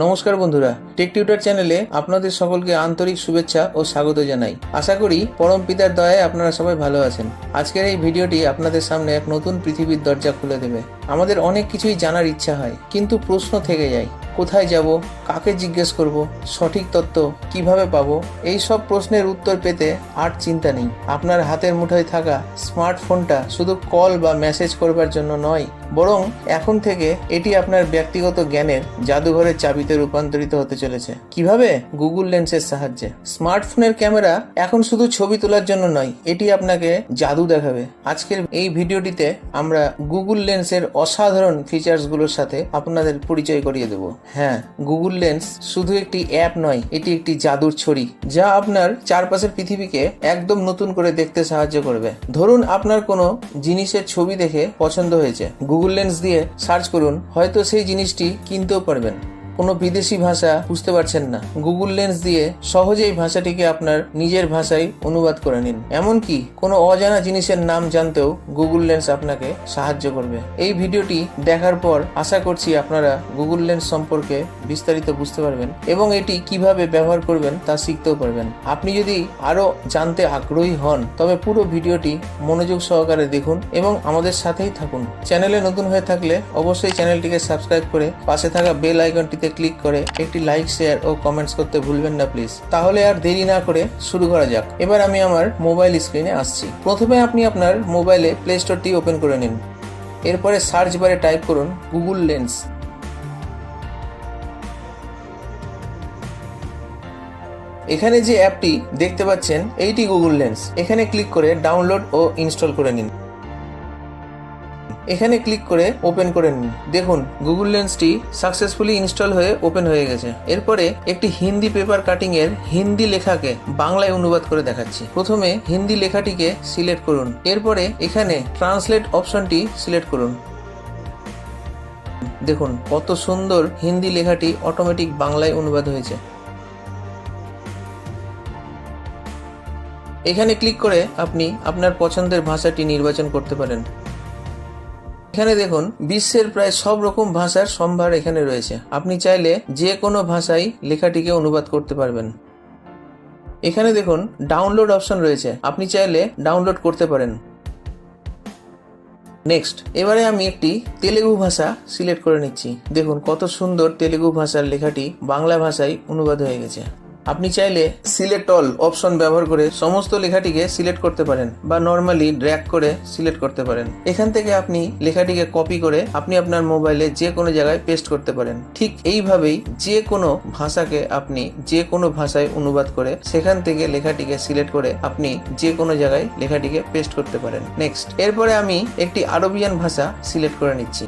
নমস্কার বন্ধুরা take tutor চ্যানেলে আপনাদের সকলকে আন্তরিক শুভেচ্ছা ও স্বাগত জানাই। আশা করি পরম পিতার দয়ায় আপনারা সবাই ভালো আছেন। আজকের এই ভিডিওটি আপনাদের সামনে এক নতুন পৃথিবীর দরজা খুলে দেবে। আমাদের অনেক কিছুই জানার ইচ্ছা হয়, কিন্তু প্রশ্ন থেকে যায়, কোথায় যাব, কাকে জিজ্ঞেস করব, সঠিক তত্ত্ব কীভাবে পাব? এই সব প্রশ্নের উত্তর পেতে আর চিন্তা নেই। আপনার হাতের মুঠোয় থাকা স্মার্টফোনটা শুধু কল বা মেসেজ করবার জন্য নয়, বরং এখন থেকে এটি আপনার ব্যক্তিগত জ্ঞানের জাদুঘরের চাবিতে রূপান্তরিত হতে চলেছে। কীভাবে? গুগল লেন্সের সাহায্যে। স্মার্টফোনের ক্যামেরা এখন শুধু ছবি তোলার জন্য নয়, এটি আপনাকে জাদু দেখাবে। আজকের এই ভিডিওটিতে আমরা গুগল লেন্সের অসাধারণ ফিচার্সগুলোর সাথে আপনাদের পরিচয় করিয়ে দেব। হ্যাঁ গুগল লেন্স শুধু একটি অ্যাপ নয়, এটি একটি জাদুর ছড়ি, যা আপনার চারপাশের পৃথিবীকে একদম নতুন করে দেখতে সাহায্য করবে। ধরুন আপনার কোনো জিনিসের ছবি দেখে পছন্দ হয়েছে। গুগল লেন্স দিয়ে সার্চ করুন, হয়তো সেই জিনিসটি কিনতেও পারবেন। কোনো বিদেশি ভাষা বুঝতে পারছেন না। গুগল লেন্স দিয়ে সহজেই ভাষাটিকে আপনার নিজের ভাষায় অনুবাদ করে নিন। এমনকি কোনো অজানা জিনিসের নাম জানতেও গুগল লেন্স আপনাকে সাহায্য করবে। এই ভিডিওটি দেখার পর আশা করছি আপনারা গুগল লেন্স সম্পর্কে বিস্তারিত বুঝতে পারবেন এবং এটি কীভাবে ব্যবহার করবেন তা শিখতেও পারবেন। আপনি যদি আরও জানতে আগ্রহী হন, তবে পুরো ভিডিওটি মনোযোগ সহকারে দেখুন এবং আমাদের সাথেই থাকুন। চ্যানেলে নতুন হয়ে থাকলে অবশ্যই চ্যানেলটিকে সাবস্ক্রাইব করে পাশে থাকা বেল আইকনটিতে ক্লিক করে একটি লাইক শেয়ার ও কমেন্টস করতে ভুলবেন না প্লিজ তাহলে আর দেরি না করে শুরু করা যাক। এবার আমি আমার মোবাইল স্ক্রিনে আসছি। প্রথমে আপনি আপনার মোবাইলে প্লে স্টোরটি ওপেন করে নিন। এরপরে সার্চ বারে টাইপ করুন গুগল লেন্স এখানে যে অ্যাপটি দেখতে পাচ্ছেন, এইটি গুগল লেন্স এখানে ক্লিক করে ডাউনলোড ও ইনস্টল করে নিন। এখানে ক্লিক করে ওপেন করে নিন। দেখুন, গুগল লেন্সটি সাকসেসফুলি ইনস্টল হয়ে ওপেন হয়ে গেছে। এরপরে একটি হিন্দি পেপার কাটিং এর হিন্দি লেখাকে বাংলায় অনুবাদ করে দেখাচ্ছি। প্রথমে হিন্দি লেখাটিকে সিলেক্ট করুন। এরপরে এখানে ট্রান্সলেট অপশনটি সিলেক্ট করুন। দেখুন, কত সুন্দর হিন্দি লেখাটি অটোমেটিক বাংলায় অনুবাদ হয়েছে। এখানে ক্লিক করে আপনি আপনার পছন্দের ভাষাটি নির্বাচন করতে পারেন। এখানে দেখুন, বিশ্বের প্রায় সব রকম ভাষার সম্ভার এখানে রয়েছে। আপনি চাইলে যে কোনো ভাষায় লেখাটিকে অনুবাদ করতে পারবেন। এখানে দেখুন ডাউনলোড অপশন রয়েছে। আপনি চাইলে ডাউনলোড করতে পারেন। নেক্সট এবারে আমি একটি তেলেগু ভাষা সিলেক্ট করে নিচ্ছি। দেখুন, কত সুন্দর তেলেগু ভাষার লেখাটি বাংলা ভাষায় অনুবাদ হয়ে গেছে। আপনি চাইলে সিলেক্ট অল অপশন ব্যবহার করে সমস্ত লেখাটিকে সিলেক্ট করতে পারেন বা নর্মালি ড্র্যাগ করে সিলেক্ট করতে পারেন। এখান থেকে আপনি লেখাটিকে কপি করে আপনি আপনার মোবাইলে যে কোনো জায়গায় পেস্ট করতে পারেন। ঠিক এইভাবেই যে কোনো ভাষাকে আপনি যে কোনো ভাষায় অনুবাদ করে সেখান থেকে লেখাটিকে সিলেক্ট করে আপনি যে কোনো জায়গায় লেখাটিকে পেস্ট করতে পারেন। নেক্সট এরপরে আমি একটি আরবিয়ান ভাষা সিলেক্ট করে নিচ্ছি।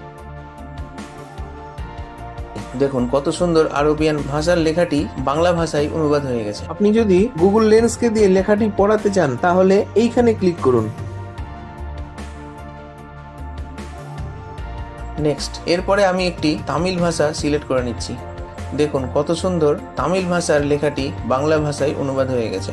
দেখুন কত সুন্দর আরবিয়ান ভাষার লেখাটি বাংলা ভাষায় অনুবাদ হয়ে গেছে। আপনি যদি গুগল লেন্সকে দিয়ে লেখাটি পড়াতে চান তাহলে এইখানে ক্লিক করুন। নেক্সট এরপরে আমি একটি তামিল ভাষা সিলেক্ট করে নিচ্ছি। দেখুন কত সুন্দর তামিল ভাষার লেখাটি বাংলা ভাষায় অনুবাদ হয়ে গেছে।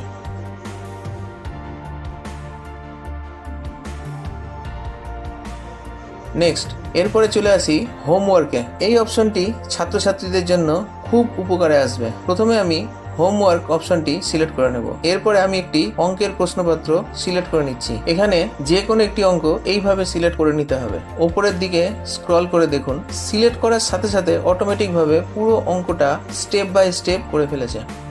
নেক্সট এরপরে চলে আসি হোমওয়ার্কে এই অপশনটি ছাত্রছাত্রীদের জন্য খুব উপকারে আসবে। প্রথমে আমি হোমওয়ার্ক অপশনটি সিলেক্ট করে নেব। এরপরে আমি একটি অঙ্কের প্রশ্নপত্র সিলেক্ট করে নিচ্ছি। এখানে যে কোনো একটি অঙ্ক এইভাবে সিলেক্ট করে নিতে হবে। ওপরের দিকে স্ক্রল করে দেখুন। সিলেক্ট করার সাথে সাথে অটোমেটিকভাবে পুরো অঙ্কটা স্টেপ বাই স্টেপ করে ফেলেছে।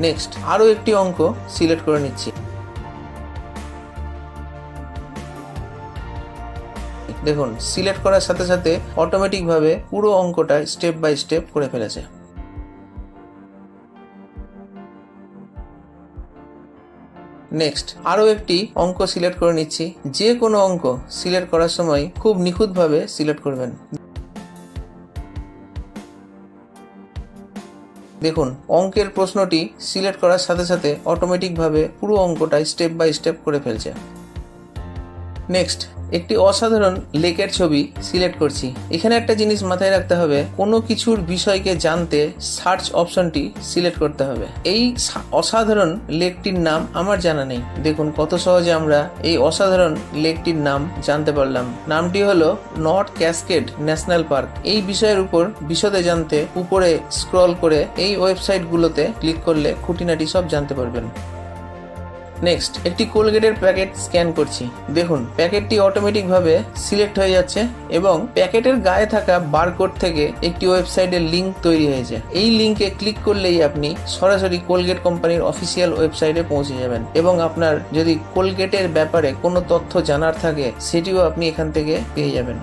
নেক্সট আরও একটি অঙ্ক সিলেক্ট করে নিচ্ছি। দেখুন সিলেক্ট করার সাথে সাথে অটোমেটিকভাবে পুরো অঙ্কটা স্টেপ বাই স্টেপ করে ফেলেছে। নেক্সট আরও একটি অঙ্ক সিলেক্ট করে নিচ্ছি। যে কোনো অঙ্ক সিলেক্ট করার সময় খুব নিখুঁতভাবে সিলেক্ট করবেন। দেখুন, অঙ্কের প্রশ্নটি সিলেক্ট করার সাথে সাথে অটোমেটিকভাবে পুরো অঙ্কটাই স্টেপ বাই স্টেপ করে ফেলছে। নেক্সট একটি অসাধারণ লেকের ছবি সিলেক্ট করছি। এখানে একটা জিনিস মাথায় রাখতে হবে, কোনো কিছুর বিষয়কে জানতে সার্চ অপশনটি সিলেক্ট করতে হবে। এই অসাধারণ লেকটির নাম আমার জানা নেই। দেখুন কত সহজে আমরা এই অসাধারণ লেকটির নাম জানতে পারলাম। নামটি হলো নর্থ ক্যাসকেড ন্যাশনাল পার্ক এই বিষয়ের উপর বিশদে জানতে উপরে স্ক্রল করে এই ওয়েবসাইটগুলোতে ক্লিক করলে খুঁটিনাটি সব জানতে পারবেন। নেক্সট একটি কোলগেটের প্যাকেট স্ক্যান করছি। দেখুন, প্যাকেটটি অটোমেটিকভাবে সিলেক্ট হয়ে যাচ্ছে এবং প্যাকেটের গায়ে থাকা বারকোড থেকে একটি ওয়েবসাইটের লিঙ্ক তৈরি হয়েছে। এই লিঙ্কে ক্লিক করলেই আপনি সরাসরি কোলগেট কোম্পানির অফিসিয়াল ওয়েবসাইটে পৌঁছে যাবেন এবং আপনার যদি কোলগেটের ব্যাপারে কোনো তথ্য জানার থাকে, সেটিও আপনি এখান থেকে পেয়ে যাবেন।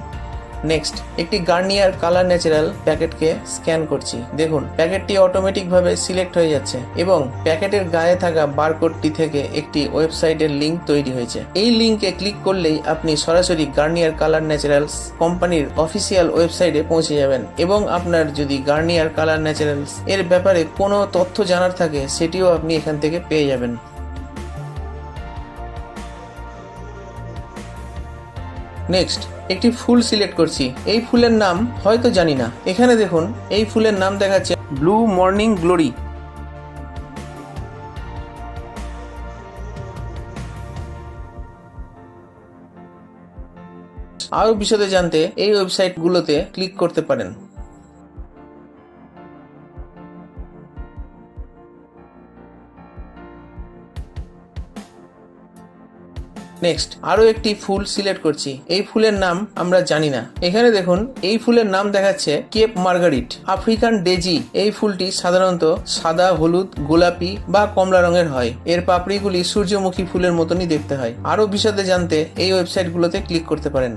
নেক্সট একটি গার্নিয়ার কালার ন্যাচারাল প্যাকেটকে স্ক্যান করছি। দেখুন, প্যাকেটটি অটোমেটিকভাবে সিলেক্ট হয়ে যাচ্ছে এবং প্যাকেটের গায়ে থাকা বারকোডটি থেকে একটি ওয়েবসাইটের লিংক তৈরি হয়েছে। এই লিংকে ক্লিক করলেই আপনি সরাসরি গার্নিয়ার কালার ন্যাচারালস কোম্পানির অফিসিয়াল ওয়েবসাইটে পৌঁছে যাবেন এবং আপনার যদি গার্নিয়ার কালার ন্যাচারালস এর ব্যাপারে কোনো তথ্য জানার থাকে, সেটিও আপনি এখান থেকে পেয়ে যাবেন। নেক্সট একটি ফুল সিলেক্ট করছি। এই ফুলের নাম হয়তো জানি না। এখানে দেখুন, এই ফুলের নাম দেখাচ্ছে ব্লু মর্নিং গ্লোরি। আরও বিশদে জানতে এই ওয়েবসাইট গুলোতে ক্লিক করতে পারেন। নেক্সট আরও একটি ফুল সিলেক্ট করছি। এই ফুলের নাম আমরা জানি না। এখানে দেখুন, এই ফুলের নাম দেখাচ্ছে কেপ মার্গারিট। আফ্রিকান ডেজি, এই ফুলটি সাধারণত সাদা, হলুদ, গোলাপি বা কমলা রঙের হয়। এর পাপড়িগুলি সূর্যমুখী ফুলের মতনই দেখতে হয়। আরও বিশদে জানতে এই ওয়েবসাইট গুলোতে ক্লিক করতে পারেন।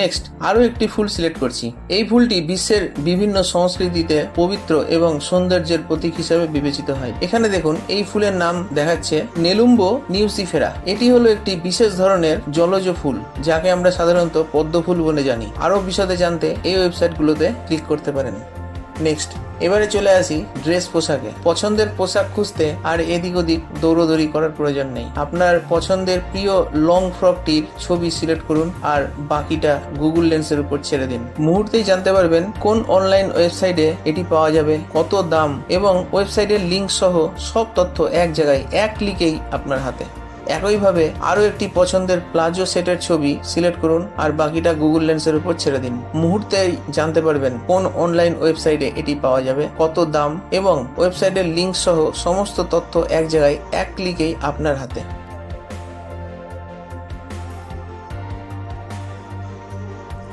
নেক্সট আরও একটি ফুল সিলেক্ট করছি। এই ফুলটি বিশ্বের বিভিন্ন সংস্কৃতিতে পবিত্র এবং সৌন্দর্যের প্রতীক হিসাবে বিবেচিত হয়। এখানে দেখুন, এই ফুলের নাম দেখাচ্ছে নেলুম্বো নিউসিফেরা। এটি হলো একটি বিশেষ ধরনের জলজ ফুল, যাকে আমরা সাধারণত পদ্ম ফুল বলে জানি। আরও বিশদে জানতে এই ওয়েবসাইটগুলোতে ক্লিক করতে পারেন। নেক্সট এবারে চলে আসি ড্রেস পোশাকে। পছন্দের পোশাক খুঁজতে আর এদিক ওদিক দৌড়দৌড়ি করার প্রয়োজন নেই। আপনার পছন্দের প্রিয় লং ফ্রকটির ছবি সিলেক্ট করুন আর বাকিটা গুগল লেন্সের উপর ছেড়ে দিন। মুহূর্তেই জানতে পারবেন কোন অনলাইন ওয়েবসাইটে এটি পাওয়া যাবে, কত দাম এবং ওয়েবসাইটের লিঙ্ক সহ সব তথ্য এক জায়গায়, এক ক্লিকেই আপনার হাতে। একইভাবে আরও একটি পছন্দের প্লাজো সেটের ছবি সিলেক্ট করুন আর বাকিটা গুগল লেন্সের উপর ছেড়ে দিন। মুহূর্তেই জানতে পারবেন কোন অনলাইন ওয়েবসাইটে এটি পাওয়া যাবে, কত দাম এবং ওয়েবসাইটের লিঙ্ক সহ সমস্ত তথ্য এক জায়গায়, এক ক্লিকেই আপনার হাতে।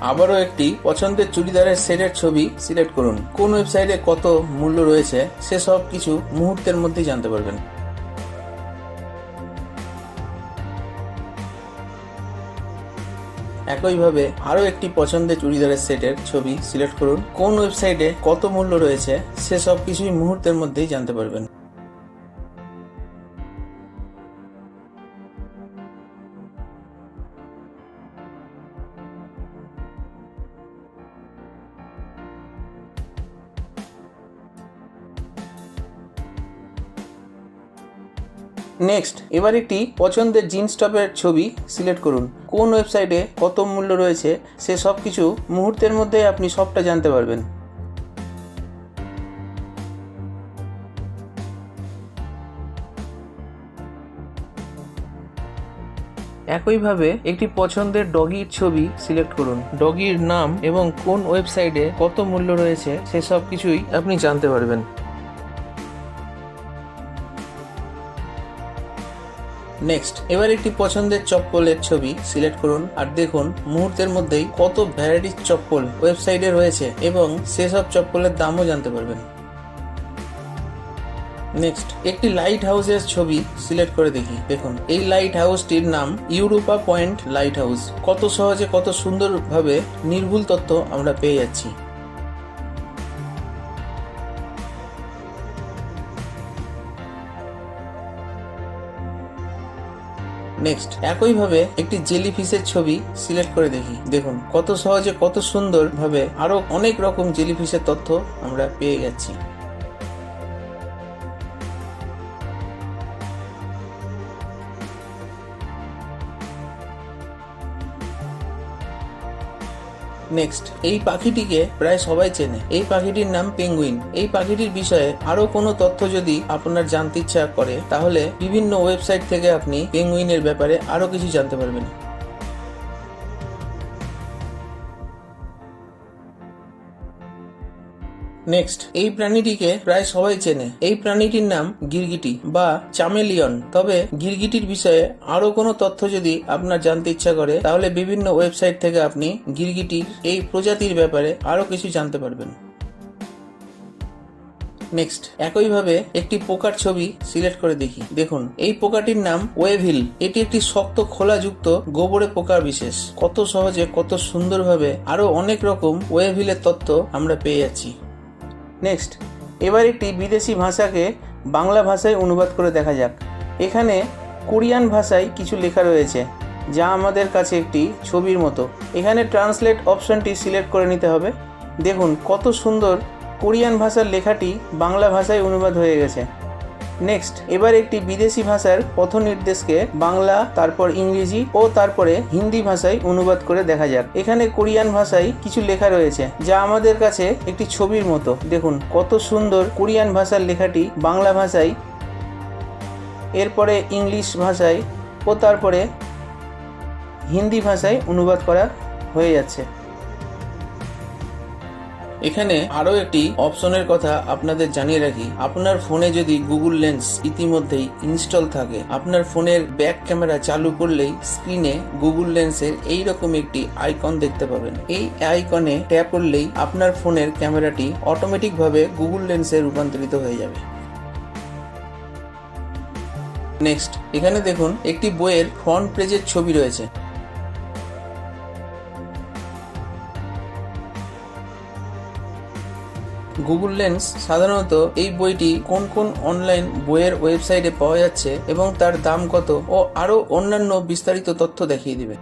আবারও একটি পছন্দের চুড়িদারের সেটের ছবি সিলেক্ট করুন। কোন ওয়েবসাইটে কত মূল্য রয়েছে, সেসব কিছু মুহূর্তের মধ্যেই জানতে পারবেন। একইভাবে আরও একটি পছন্দের চুড়িদারের সেটের ছবি সিলেক্ট করুন। কোন ওয়েবসাইটে কত মূল্য রয়েছে সেসব কিছুই মুহূর্তের মধ্যেই জানতে পারবেন। নেক্সট এবার একটি পছন্দের জিন্স টপের ছবি সিলেক্ট করুন। কোন ওয়েবসাইটে কত মূল্য রয়েছে, সে সব কিছু মুহূর্তের মধ্যে আপনি সবটা জানতে পারবেন। একইভাবে একটি পছন্দের ডগির ছবি সিলেক্ট করুন। ডগির নাম এবং কোন ওয়েবসাইটে কত মূল্য রয়েছে সেসব কিছুই আপনি জানতে পারবেন। নেক্সট এবার একটি পছন্দের চপ্পলের ছবি সিলেক্ট করুন আর দেখুন মুহূর্তের মধ্যেই কত ভ্যারাইটির চপ্পল ওয়েবসাইটে রয়েছে এবং সেসব চপ্পলের দামও জানতে পারবেন। নেক্সট একটি লাইট হাউসের ছবি সিলেক্ট করে দেখি। দেখুন, এই লাইট হাউসটির নাম ইউরোপা পয়েন্ট লাইট হাউস কত সহজে কত সুন্দরভাবে নির্ভুল তথ্য আমরা পেয়ে যাচ্ছি। নেক্সট একইভাবে একটি জেলি ফিশের ছবি সিলেক্ট করে দেখি। দেখুন, কত সহজে, কত সুন্দর ভাবে আরও অনেক রকম জেলি ফিশের তথ্য আমরা পেয়ে যাচ্ছি। নেক্সট এই পাখিটিকে প্রায় সবাই চেনে। এই পাখিটির নাম পেঙ্গুইন এই পাখিটির বিষয়ে আরও কোনো তথ্য যদি আপনার জানতে ইচ্ছা করে, তাহলে বিভিন্ন ওয়েবসাইট থেকে আপনি পেঙ্গুইনের ব্যাপারে আরও কিছু জানতে পারবেন। নেক্সট এই প্রাণীটিকে প্রায় সবাই চেনে। এই প্রাণীটির নাম গিরগিটি বা চামেলিয়ন। তবে গিরগিটির বিষয়ে আরও কোনো তথ্য যদি আপনার জানতে ইচ্ছা করে, তাহলে বিভিন্ন ওয়েবসাইট থেকে আপনি গিরগিটির এই প্রজাতির ব্যাপারে আরও কিছু জানতে পারবেন। নেক্সট একইভাবে একটি পোকার ছবি সিলেক্ট করে দেখি। দেখুন, এই পোকাটির নাম ওয়েভিল। এটি একটি শক্ত, খোলাযুক্ত, গোবরে পোকার বিশেষ। কত সহজে, কত সুন্দরভাবে আরও অনেক রকম ওয়েভিলের তত্ত্ব আমরা পেয়ে যাচ্ছি। নেক্সট এবার একটি বিদেশি ভাষাকে বাংলা ভাষায় অনুবাদ করে দেখা যাক। এখানে কোরিয়ান ভাষায় কিছু লেখা রয়েছে, যা আমাদের কাছে একটি ছবির মতো। এখানে ট্রান্সলেট অপশনটি সিলেক্ট করে নিতে হবে। দেখুন কত সুন্দর কোরিয়ান ভাষার লেখাটি বাংলা ভাষায় অনুবাদ হয়ে গেছে। নেক্সট এবার একটি বিদেশি ভাষার পথ নির্দেশকে বাংলা, তারপর ইংরেজি ও তারপরে হিন্দি ভাষায় অনুবাদ করে দেখা যাক। এখানে কোরিয়ান ভাষায় কিছু লেখা রয়েছে, যা আমাদের কাছে একটি ছবির মতো। দেখুন, কত সুন্দর কোরিয়ান ভাষার লেখাটি বাংলা ভাষায়, এরপরে ইংলিশ ভাষায় ও তারপরে হিন্দি ভাষায় অনুবাদ করা হয়ে যাচ্ছে। এখানে আরও একটি অপশনের কথা আপনাদের জানিয়ে রাখি। আপনার ফোনে যদি গুগল লেন্স ইতিমধ্যেই ইনস্টল থাকে, আপনার ফোনের ব্যাক ক্যামেরা চালু করলেই স্ক্রিনে গুগল লেন্সের এই রকম একটি আইকন দেখতে পাবেন। এই আইকনে ট্যাপ করলেই আপনার ফোনের ক্যামেরাটি অটোমেটিকভাবে গুগল লেন্সে রূপান্তরিত হয়ে যাবে। নেক্সট, এখানে দেখুন, একটি বইয়ের ফ্রন্ট পেজের ছবি রয়েছে। গুগল লেন্স সাধারণত এই বইটি কোন কোন অনলাইন বইয়ের ওয়েবসাইটে পাওয়া যাচ্ছে এবং তার দাম কত ও আরও অন্যান্য বিস্তারিত তথ্য দেখিয়ে দিবে।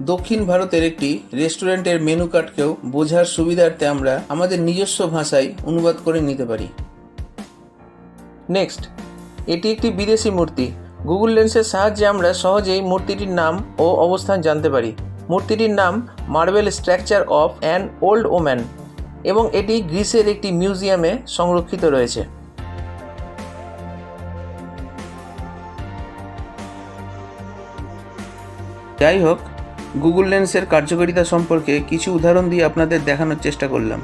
দক্ষিণ ভারতের একটি রেস্টুরেন্টের মেনু কার্ডকেও বোঝার সুবিধার্থে আমরা আমাদের নিজস্ব ভাষায় অনুবাদ করে নিতে পারি। নেক্সট এটি একটি বিদেশি মূর্তি। গুগল লেন্সের সাহায্যে আমরা সহজেই মূর্তিটির নাম ও অবস্থান জানতে পারি। মূর্তিটির নাম marble structure of an old woman এবং এটি গ্রিসের একটি মিউজিয়ামে সংরক্ষিত রয়েছে। যাই হোক গুগল লেন্সের কার্যকারিতা সম্পর্কে কিছু উদাহরণ দিয়ে আপনাদের দেখানোর চেষ্টা করলাম।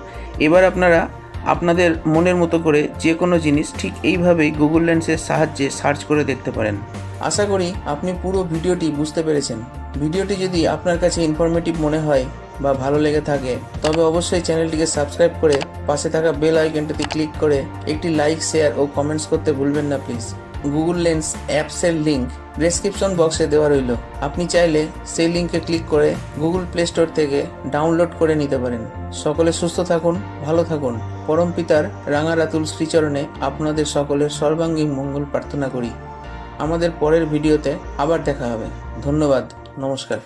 এবার আপনারা আপনাদের মনের মতো করে যে কোনো জিনিস ঠিক এইভাবেই গুগল লেন্সের সাহায্যে সার্চ করে দেখতে পারেন। আশা করি আপনি পুরো ভিডিওটি বুঝতে পেরেছেন। ভিডিওটি যদি আপনার কাছে ইনফরমেটিভ মনে হয় বা ভালো লেগে থাকে, তবে অবশ্যই চ্যানেলটিকে সাবস্ক্রাইব করে পাশে থাকা বেল আইকনটিতে ক্লিক করে একটি লাইক শেয়ার ও কমেন্টস করতে ভুলবেন না প্লিজ গুগল লেন্স অ্যাপসের লিঙ্ক ডেসক্রিপশন বক্সে দেওয়া রইল। আপনি চাইলে সেই লিঙ্কে ক্লিক করে গুগল প্লে স্টোর থেকে ডাউনলোড করে নিতে পারেন। সকলে সুস্থ থাকুন, ভালো থাকুন। পরম পিতার রাঙারাতুল শ্রীচরণে আপনাদের সকলের সর্বাঙ্গীন মঙ্গল প্রার্থনা করি। আমাদের পরের ভিডিওতে আবার দেখা হবে। ধন্যবাদ, নমস্কার।